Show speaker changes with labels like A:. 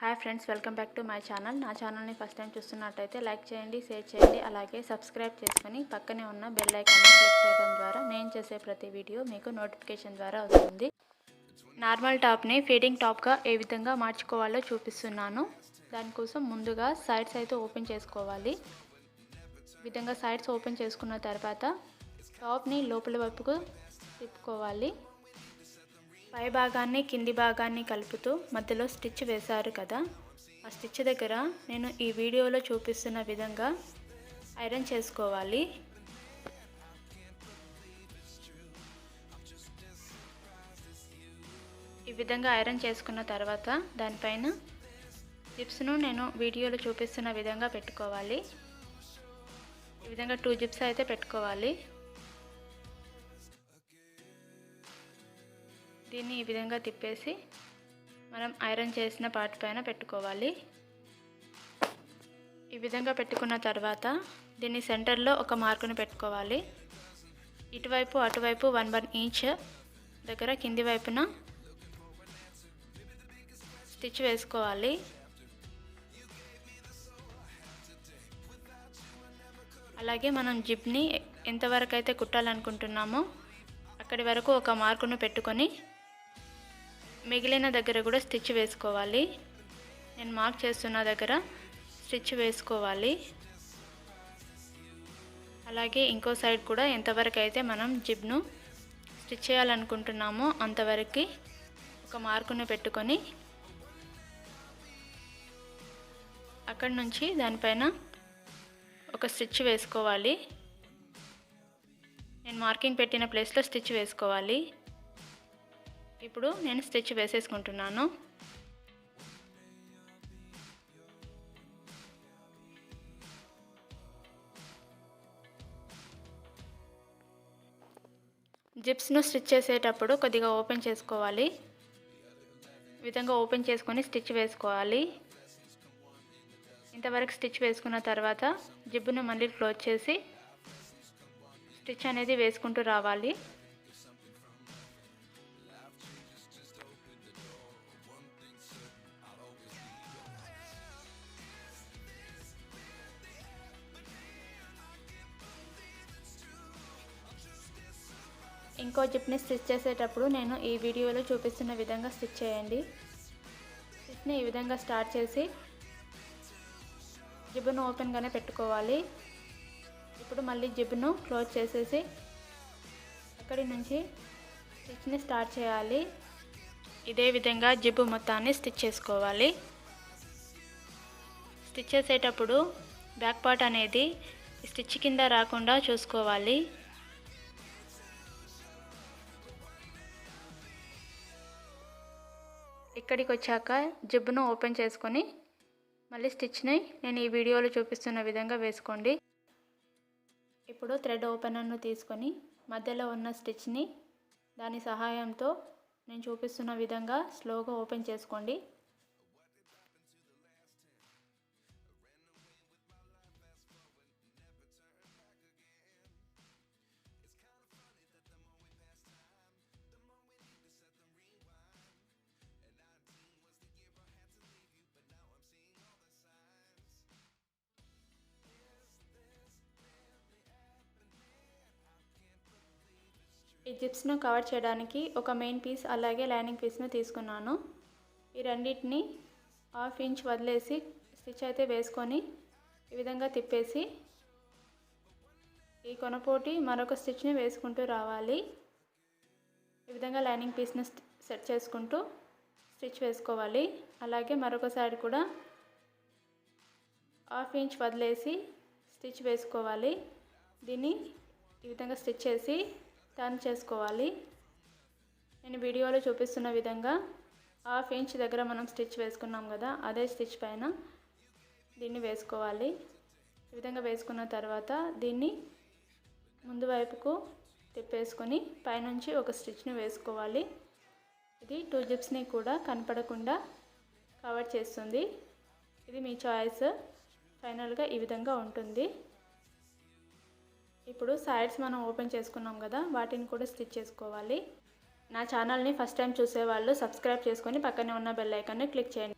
A: Hi friends welcome back to my channel. నా ఛానల్ని first time చూస్తున్నట్టయితే లైక్ చేయండి షేర్ చేయండి అలాగే సబ్స్క్రైబ్ చేసుకుని పక్కనే ఉన్న బెల్ ఐకాన్ని క్లిక్ చేయడం ద్వారా నేను చేసే ప్రతి వీడియో మీకు నోటిఫికేషన్ ద్వారా వస్తుంది. నార్మల్ టాప్ని ఫీడింగ్ టాప్గా ఏ విధంగా మార్చుకోవాలో చూపిస్తున్నాను. దానికోసం ముందుగా సైడ్స్ అయితే ఓపెన్ చేసుకోవాలి. విధంగా సైడ్స్ ఓపెన్ చేసుకున్న తర్వాత టాప్ని లోపల వైపుకు తిప్పుకోవాలి. పై భాగాన్ని కింది భాగాన్ని కలుపుతూ మధ్యలో స్టిచ్ వేశారు కదా. ఆ స్టిచ్ దగ్గర నేను ఈ వీడియోలో చూపిస్తున్న విధంగా ఐరన్ చేసుకోవాలి. ఈ విధంగా ఐరన్ చేసుకున్న తర్వాత దానిపైన జిప్స్ను నేను వీడియోలో చూపిస్తున్న విధంగా పెట్టుకోవాలి. ఈ విధంగా టూ జిప్స్ అయితే పెట్టుకోవాలి. దీన్ని ఈ విధంగా తిప్పేసి మనం ఐరన్ చేసిన పార్ట్ పైన పెట్టుకోవాలి. ఈ విధంగా పెట్టుకున్న తర్వాత దీన్ని సెంటర్లో ఒక మార్కును పెట్టుకోవాలి. ఇటువైపు అటువైపు వన్ వన్ ఇంచ్ దగ్గర కింది వైపున స్టిచ్ వేసుకోవాలి. అలాగే మనం జిప్ని ఎంతవరకు అయితే కుట్టాలనుకుంటున్నామో అక్కడి వరకు ఒక మార్కును పెట్టుకొని మిగిలిన దగ్గర కూడా స్టిచ్ వేసుకోవాలి. నేను మార్క్ చేస్తున్న దగ్గర స్టిచ్ వేసుకోవాలి. అలాగే ఇంకో సైడ్ కూడా ఎంతవరకు అయితే మనం జిబ్ను స్టిచ్ చేయాలనుకుంటున్నామో అంతవరకు ఒక మార్కును పెట్టుకొని అక్కడి నుంచి దానిపైన ఒక స్టిచ్ వేసుకోవాలి. నేను మార్కింగ్ పెట్టిన ప్లేస్లో స్టిచ్ వేసుకోవాలి. ఇప్పుడు నేను స్టిచ్ వేసేసుకుంటున్నాను. జిప్స్ను స్టిచ్ చేసేటప్పుడు కొద్దిగా ఓపెన్ చేసుకోవాలి. విధంగా ఓపెన్ చేసుకొని స్టిచ్ వేసుకోవాలి. ఇంతవరకు స్టిచ్ వేసుకున్న తర్వాత జిబ్బును మళ్ళీ క్లోజ్ చేసి స్టిచ్ అనేది వేసుకుంటూ రావాలి. ఇంకో జిప్ని స్టిచ్ చేసేటప్పుడు నేను ఈ వీడియోలో చూపిస్తున్న విధంగా స్టిచ్ చేయండి. స్టిచ్ని ఈ విధంగా స్టార్ట్ చేసి జిబ్బును ఓపెన్గానే పెట్టుకోవాలి. ఇప్పుడు మళ్ళీ జిబ్బును క్లోజ్ చేసేసి అక్కడి నుంచి స్టిచ్ని స్టార్ట్ చేయాలి. ఇదే విధంగా జిబ్బు మొత్తాన్ని స్టిచ్ చేసుకోవాలి. స్టిచ్ చేసేటప్పుడు బ్యాక్ పార్ట్ అనేది స్టిచ్ కింద రాకుండా చూసుకోవాలి. ఇక్కడికి వచ్చాక జిబ్బును ఓపెన్ చేసుకొని మళ్ళీ స్టిచ్ని నేను ఈ వీడియోలో చూపిస్తున్న విధంగా వేసుకోండి. ఇప్పుడు థ్రెడ్ ఓపెనర్ను తీసుకొని మధ్యలో ఉన్న స్టిచ్ని దాని సహాయంతో నేను చూపిస్తున్న విధంగా స్లోగా ఓపెన్ చేసుకోండి. ఈ జిప్స్ను కవర్ చేయడానికి ఒక మెయిన్ పీస్ అలాగే లైనింగ్ పీస్ను తీసుకున్నాను. ఈ రెండింటిని హాఫ్ ఇంచ్ వదిలేసి స్టిచ్ అయితే వేసుకొని ఈ విధంగా తిప్పేసి ఈ కొనపోటి మరొక స్టిచ్ని వేసుకుంటూ రావాలి. ఈ విధంగా లైనింగ్ పీస్ని సెట్ చేసుకుంటూ స్టిచ్ వేసుకోవాలి. అలాగే మరొక సైడ్ కూడా హాఫ్ ఇంచ్ వదిలేసి స్టిచ్ వేసుకోవాలి. దీన్ని ఈ విధంగా స్టిచ్ చేసి టర్న్ చేసుకోవాలి. నేను వీడియోలో చూపిస్తున్న విధంగా హాఫ్ ఇంచ్ దగ్గర మనం స్టిచ్ వేసుకున్నాం కదా అదే స్టిచ్ పైన దీన్ని వేసుకోవాలి. ఈ విధంగా వేసుకున్న తర్వాత దీన్ని ముందు వైపుకు తిప్పేసుకొని పైనుంచి ఒక స్టిచ్ని వేసుకోవాలి. ఇది టూ జిప్స్ని కూడా కనపడకుండా కవర్ చేస్తుంది. ఇది మీ చాయిస్. ఫైనల్గా ఈ విధంగా ఉంటుంది. ఇప్పుడు సైడ్స్ మనం ఓపెన్ చేసుకున్నాం కదా వాటిని కూడా స్టిచ్ చేసుకోవాలి. నా ఛానల్ని ఫస్ట్ టైం చూసేవాళ్ళు సబ్స్క్రైబ్ చేసుకొని పక్కనే ఉన్న బెల్ ఐకాన్ని క్లిక్ చేయండి.